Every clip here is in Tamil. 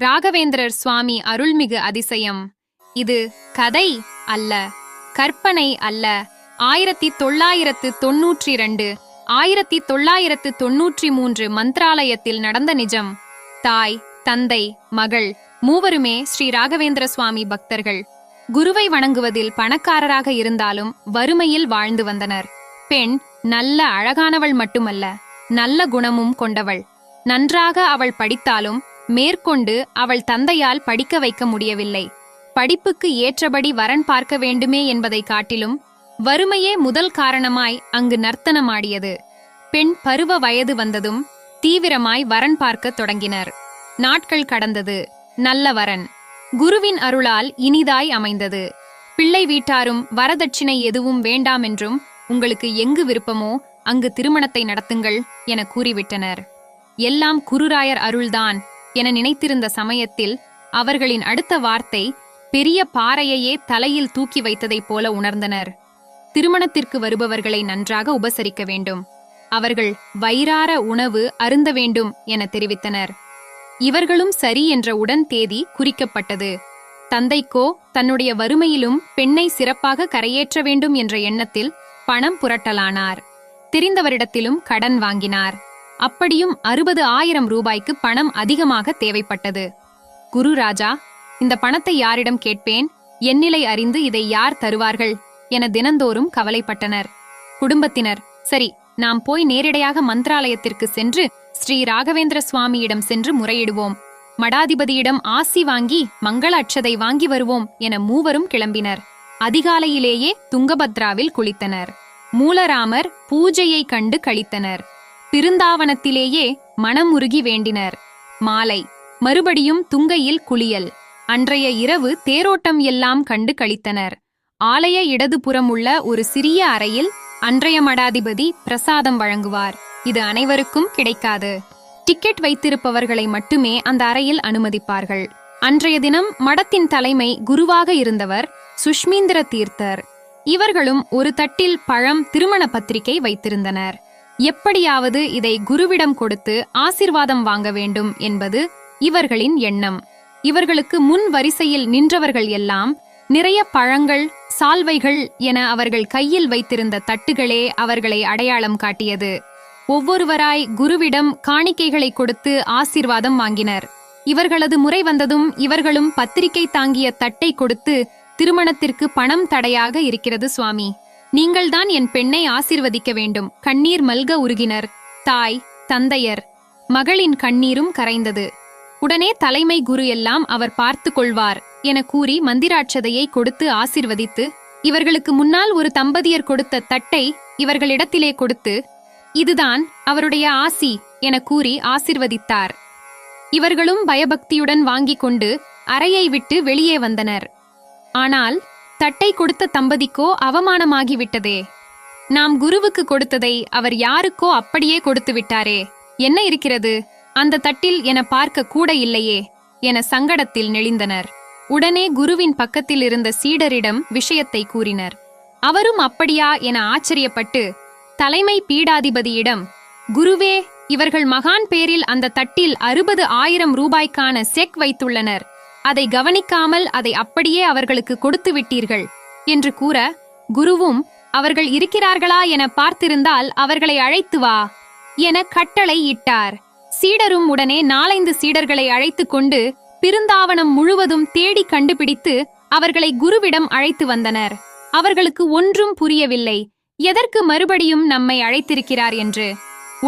ராகவேந்திரர் சுவாமி அருள்மிகு அதிசயம். இது கதை அல்ல கற்பனை அல்ல. ஆயிரத்தி தொள்ளாயிரத்து தொன்னூற்றி இரண்டு ஆயிரத்தி தொள்ளாயிரத்து தொன்னூற்றி மூன்று மந்த்ராலயத்தில் நடந்த நிஜம். தாய் தந்தை மகள் மூவருமே ஸ்ரீ ராகவேந்திர சுவாமி பக்தர்கள். குருவை வணங்குவதில் பணக்காரராக இருந்தாலும் வறுமையில் வாழ்ந்து வந்தனர். பெண் நல்ல அழகானவள் மட்டுமல்ல நல்ல குணமும் கொண்டவள். நன்றாக அவள் படித்தாலும் மேற்கொண்டு அவள் தந்தையால் படிக்க வைக்க முடியவில்லை. படிப்புக்கு ஏற்றபடி வரன் பார்க்க வேண்டுமே என்பதை காட்டிலும் வறுமையே முதல் காரணமாய் அங்கு நர்த்தனமாடியது. பெண் பருவ வயது வந்ததும் தீவிரமாய் வரன் பார்க்க தொடங்கினர். நாட்கள் கடந்தது. நல்ல வரன். குருவின் அருளால் இனிதாய் அமைந்தது. பிள்ளை வீட்டாரும் வரதட்சிணை எதுவும் வேண்டாம் என்றும் உங்களுக்கு எங்கு விருப்பமோ அங்கு திருமணத்தை நடத்துங்கள் என கூறிவிட்டனர். எல்லாம் குருராயர் அருள்தான். என நினைத்திருந்த சமயத்தில் அவர்களின் அடுத்த வார்த்தை பெரிய பாறையையே தலையில் தூக்கி வைத்ததைப் போல உணர்ந்தனர். திருமணத்திற்கு வருபவர்களை நன்றாக உபசரிக்க வேண்டும். அவர்கள் வயிறார உணவு அருந்த வேண்டும் என தெரிவித்தனர். இவர்களும் சரி என்ற உடன் தேதி குறிக்கப்பட்டது. தந்தைக்கோ தன்னுடைய வறுமையிலும் பெண்ணை சிறப்பாக கரையேற்ற வேண்டும் என்ற எண்ணத்தில் பணம் புரட்டலானார். தெரிந்தவரிடத்திலும் கடன் வாங்கினார். அப்படியும் அறுபது ஆயிரம் ரூபாய்க்கு பணம் அதிகமாக தேவைப்பட்டது. குரு ராஜா இந்த பணத்தை யாரிடம் கேட்பேன்? எண்ணிலை அறிந்து இதை யார் தருவார்கள்? என தினந்தோறும் கவலைப்பட்டனர். குடும்பத்தினர் சரி நாம் போய் நேரிடையாக மந்திராலயத்திற்கு சென்று ஸ்ரீ ராகவேந்திர சுவாமியிடம் சென்று முறையிடுவோம். மடாதிபதியிடம் ஆசி வாங்கி மங்கள அட்சதை வாங்கி வருவோம் என மூவரும் கிளம்பினர். அதிகாலையிலேயே துங்கபத்ராவில் குளித்தனர். மூலராமர் பூஜையை கண்டு கழித்தனர் பிருந்தாவனத்திலேயே மனமுருகி வேண்டினர். மாலை. மறுபடியும் துங்கையில் குளியல். அன்றைய இரவு தேரோட்டம் எல்லாம் கண்டு கழித்தனர் ஆலய இடதுபுறம் உள்ள ஒரு சிறிய அறையில் அன்றைய மடாதிபதி பிரசாதம் வழங்குவார். இது அனைவருக்கும் கிடைக்காது. டிக்கெட் வைத்திருப்பவர்களை மட்டுமே அந்த அறையில் அனுமதிப்பார்கள். அன்றைய தினம் மடத்தின் தலைமை குருவாக இருந்தவர் சுஷ்மீந்திர தீர்த்தர். இவர்களும் ஒரு தட்டில் பழம் திருமண பத்திரிகை வைத்திருந்தனர். எப்படியாவது இதை குருவிடம் கொடுத்து ஆசிர்வாதம் வாங்க வேண்டும் என்பது இவர்களின் எண்ணம். இவர்களுக்கு முன் வரிசையில் நின்றவர்கள் எல்லாம் நிறைய பழங்கள் சால்வைகள் என அவர்கள் கையில் வைத்திருந்த தட்டுகளே அவர்களை அடையாளம் காட்டியது. ஒவ்வொருவராய் குருவிடம் காணிக்கைகளை கொடுத்து ஆசிர்வாதம் வாங்கினர். இவர்களது முறை வந்ததும் இவர்களும் பத்திரிகை தாங்கிய தட்டை கொடுத்து திருமணத்திற்கு பணம் தடையாக இருக்கிறது சுவாமி. நீங்கள்தான் என் பெண்ணை ஆசிர்வதிக்க வேண்டும். கண்ணீர் மல்க உருகினர். தாய் தந்தையர் மகளின் கண்ணீரும் கரைந்தது. உடனே தலைமை குரு எல்லாம் அவர் பார்த்து கொள்வார் என கூறி மந்திராட்சதையை கொடுத்து ஆசிர்வதித்து இவர்களுக்கு முன்னால் ஒரு தம்பதியர் கொடுத்த தட்டை இவர்களிடத்திலே கொடுத்து இதுதான் அவருடைய ஆசி என கூறி ஆசிர்வதித்தார். இவர்களும் பயபக்தியுடன் வாங்கிக் கொண்டு அறையை விட்டு வெளியே வந்தனர். ஆனால் தட்டை கொடுத்த தம்பதிக்கோ அவமானமாகிவிட்டதே. நாம் குருவுக்கு கொடுத்ததை அவர் யாருக்கோ அப்படியே கொடுத்து விட்டாரே என்ன இருக்கிறது? அந்த தட்டில் என பார்க்க கூட இல்லையே என சங்கடத்தில் நெளிந்தனர். உடனே குருவின் பக்கத்தில் இருந்த சீடரிடம் விஷயத்தை கூறினர். அவரும் அப்படியா என ஆச்சரியப்பட்டு தலைமை பீடாதிபதியிடம் குருவே இவர்கள் மகான் பேரில் அந்த தட்டில் அறுபது ஆயிரம் ரூபாய்க்கான செக் வைத்துள்ளனர். அதை கவனிக்காமல் அதை அப்படியே அவர்களுக்கு கொடுத்து விட்டீர்கள் என்று கூற குருவும் அவர்கள் இருக்கிறார்களா என பார்த்திருந்தால் அவர்களை அழைத்து வா என கட்டளை இட்டார். சீடரும் உடனே நாலைந்து சீடர்களை அழைத்து கொண்டு பிருந்தாவனம் முழுவதும் தேடி கண்டுபிடித்து அவர்களை குருவிடம் அழைத்து வந்தனர். அவர்களுக்கு ஒன்றும் புரியவில்லை. எதற்கு மறுபடியும் நம்மை அழைத்திருக்கிறார் என்று.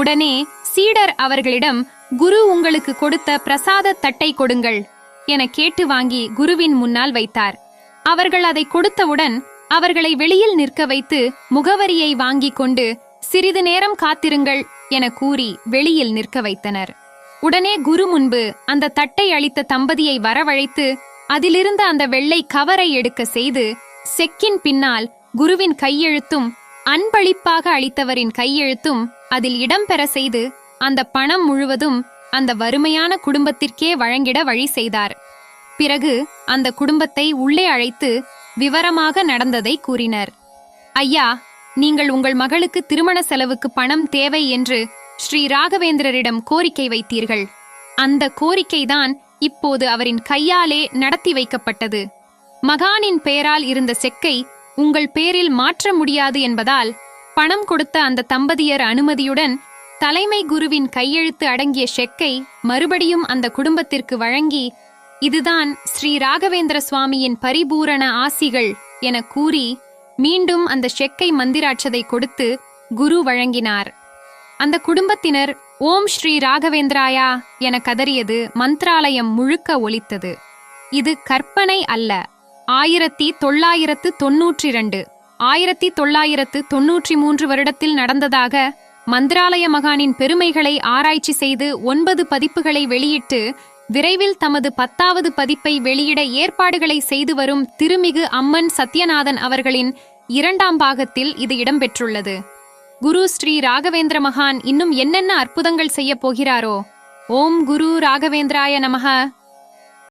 உடனே சீடர் அவர்களிடம் குரு உங்களுக்கு கொடுத்த பிரசாத தட்டை கொடுங்கள். என கேட்டு வாங்கி குருவின் முன்னால் வைத்தார். அவர்கள் அதை கொடுத்தவுடன் அவர்களை வெளியில் நிற்க வைத்து முகவரியை வாங்கிக் கொண்டு சிறிது நேரம் காத்திருங்கள் என கூறி வெளியில் நிற்க வைத்தனர். உடனே குரு முன்பு அந்த தட்டை அளித்த தம்பதியை வரவழைத்து அதிலிருந்த அந்த வெள்ளை கவரை எடுக்க செய்து செக்கின் பின்னால் குருவின் கையெழுத்தும் அன்பளிப்பாக அளித்தவரின் கையெழுத்தும் அதில் இடம்பெற செய்து அந்த பணம் முழுவதும் அந்த வறுமையான குடும்பத்திற்கே வழங்கிட வழி செய்தார். பிறகு அந்த குடும்பத்தை உள்ளே அழைத்து விவரமாக நடந்ததை கூறினர். ஐயா நீங்கள் உங்கள் மகளுக்கு திருமண செலவுக்கு பணம் தேவை என்று ஸ்ரீ ராகவேந்திரரிடம் கோரிக்கை வைத்தீர்கள். அந்த கோரிக்கைதான் இப்போது அவரின் கையாலே நடத்தி வைக்கப்பட்டது. மகானின் பெயரால் இருந்த செக்கை உங்கள் பேரில் மாற்ற முடியாது என்பதால் பணம் கொடுத்த அந்த தம்பதியர் அனுமதியுடன் தலைமை குருவின் கையெழுத்து அடங்கிய செக்கை மறுபடியும் அந்த குடும்பத்திற்கு வழங்கி இதுதான் ஸ்ரீ ராகவேந்திர சுவாமியின் பரிபூரண ஆசிகள் என கூறி மீண்டும் அந்த செக்கை மந்திராட்சதை கொடுத்து குரு வழங்கினார். அந்த குடும்பத்தினர் ஓம் ஸ்ரீ ராகவேந்திராயா என கதறியது மந்த்ராலயம் முழுக்க ஒலித்தது. இது கற்பனை அல்ல. ஆயிரத்தி தொள்ளாயிரத்து தொன்னூற்றி ரெண்டு ஆயிரத்தி தொள்ளாயிரத்து தொன்னூற்றி மூன்று வருடத்தில் நடந்ததாக மந்திராலய மகானின் பெருமைகளை ஆராய்ச்சி செய்து ஒன்பது பதிப்புகளை வெளியிட்டு விரைவில் தமது பத்தாவது பதிப்பை வெளியிட ஏற்பாடுகளை செய்து வரும் திருமிகு அம்மன் சத்யநாதன் அவர்களின் இரண்டாம் பாகத்தில் இது இடம்பெற்றுள்ளது. குரு ஸ்ரீ ராகவேந்திர மகான் இன்னும் என்னென்ன அற்புதங்கள் செய்யப் போகிறாரோ? ஓம் குரு ராகவேந்திராய நமக